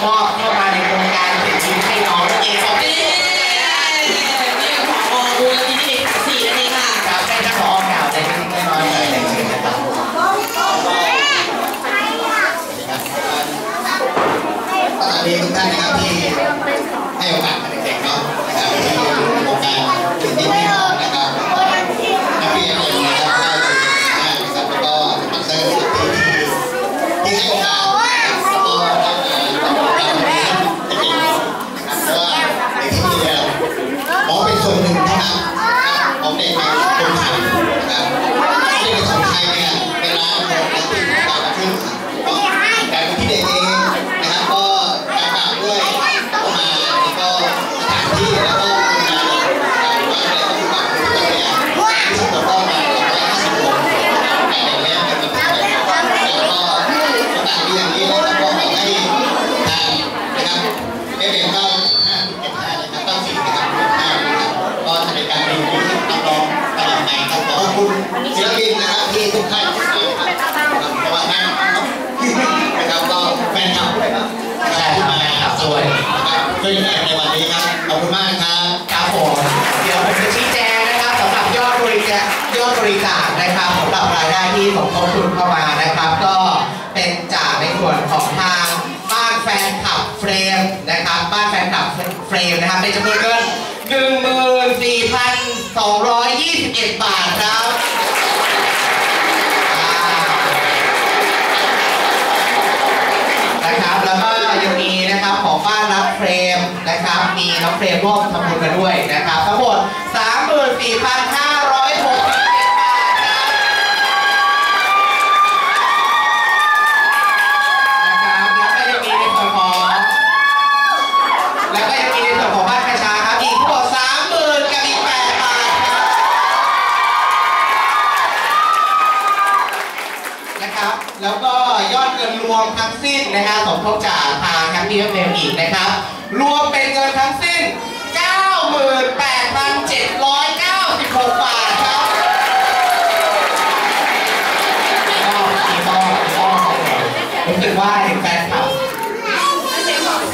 clock อบคุณศิลปินนะครับที่ทุกท่านนะครับเพราะว่าท่านะครับก็แฟนคลับด้วยครับใช่ที่มาครับสวยนะครับช่วยกันในวันนี้ครับขอบคุณมากครับครับผมเดี๋ยวผมจะชี้แจงนะครับสำหรับยอดบริจาคยอดบริจาคนะครับสำหรับรายได้ที่สมทบทุนเข้ามานะครับ ก็เป็นจากในส่วนของทางบ้านแฟนคลับเฟรมนะครับ บ้านแฟนคลับเฟรมนะครับเป็นจำนวนเงิน 221 บาทครับนะครับแล้วก็ยังมีนะครับของบ้านรับเฟรมนะครับ มีน้องเฟรมร่วมทำบุญกันด้วยนะครับ ทั้งหมด 34,500 วมทั้งสิ้นนะฮะสมทบจากทางแฮปปี้เฟมอีกนะครับ รวมเป็นเงินทั้งสิ้น 98,796 บาทครับก็มีก็ก็รู้สึกว่าเห็นแฟนคลับ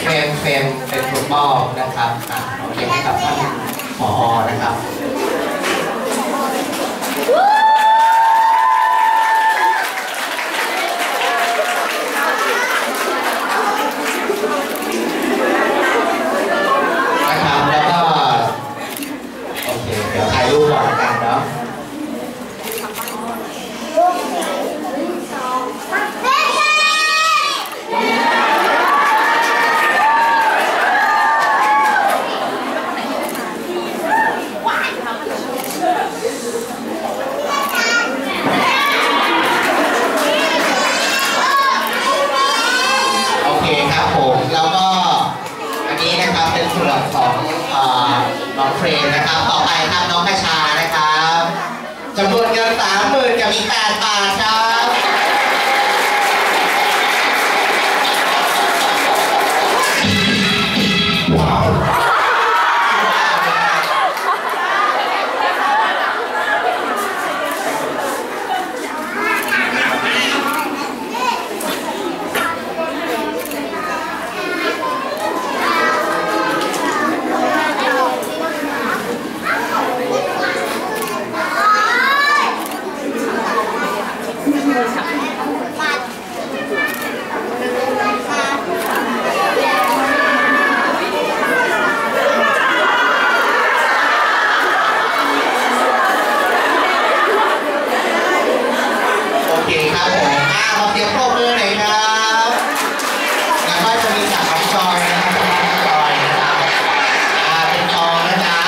เฟรมเฟรมเป็นฟุตบอลนะครับอะโอเคให้กับท่านผอนะครับแล้วก็โอเคเดี๋ยวถ่ายรูปก่อนละกันเนาะโอเคครับผม แล้วก็อันนี้นะครับเป็นส่วนของ น้องเฟรมนะครับ ต่อไปครับน้องกระชานะครับจำนวนเงินสามหมื่นกับอีกแปดบาทครับ โอเคครับผมอ่าขอเสียงปรบมือหน่อยครับแล้วก็จะมีจากน้องจอยนะครับจากน้องจอยนะครับอ่าเป็นทองนะจ๊ะ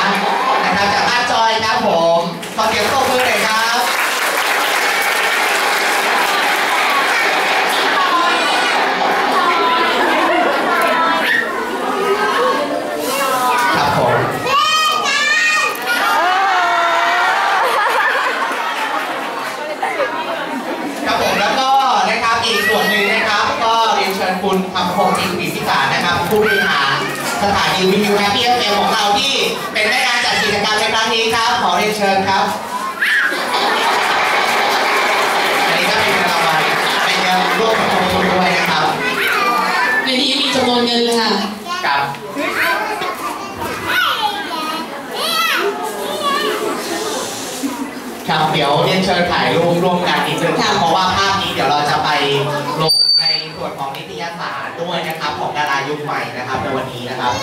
นะครับจากบ้านจอยครับผมขอเสียงปรบมือหน่อยครับ ครับผมครับผมแล้วก็นะครับอีกส่วนหนึ่งนะครับ ก็เรียนเชิญคุณคำพงศ์จิตวิพิสารนะครับ ผู้บริหารสถานีวิทยุแฮปปี้เอฟเอ็มของเราที่เป็นในการจัดกิจกรรมในครั้งนี้ครับ ขอเรียนเชิญครับอันนี้ก็เป็นรางวัลเป็นเงินร่วมกับทุนด้วยนะครับในนี้มีจำนวนเงินเลยค่ะกับครับเดี๋ยวเรียนเชิญถ่ายรูปร่วมกันนิดนึงครับเพราะว่าภาพนี้เดี๋ยวเราจะไปลง ในส่วนของนิตยสารด้วยนะครับของดารายุคใหม่นะครับในวันนี้นะครับ